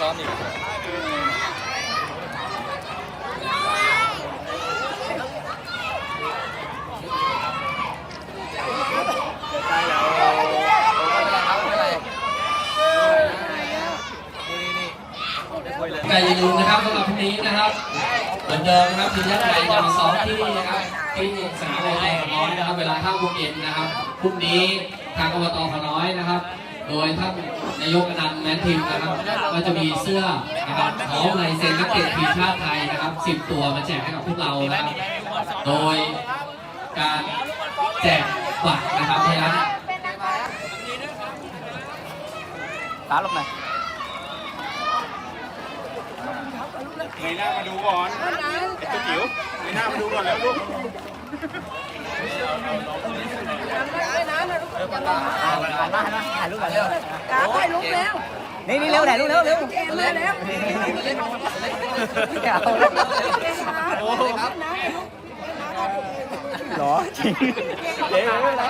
ซ้อมอีกแต่อย่าลืมนะครับสำหรับพรุ่งนี้นะครับ เหมือนเดิมนะครับทีมชาติไทยจะมาซ้อมที่นี่นะครับที่สนามอบตขน้อยนะครับ เวลา5โมงเย็นนะครับพรุ่งนี้ทางอบตขน้อยนะครับ โดยท่านนายกอนันต์แมนทิมนะครับ ก็จะมีเสื้อนะครับของลายเซ็นนักเตะทีมชาติไทยนะครับ10 ตัวมาแจกให้กับพวกเรานะครับ โดยการแจกบัตรนะครับเพราะฉะนั้นตาลบหน่อยเงยหน้ามาดูก่อนไอ้ตัวจิ๋วเงยหน้ามาดูก่อนแล้วลูก ถ่ายรูปกันเร็วกาถ่ายรูปแล้วนี่นี่เร็วถ่ายรูปเร็วเร็วเกมมาแล้วโอ้โหหรอจริงเจ๊ไม่เร็วเร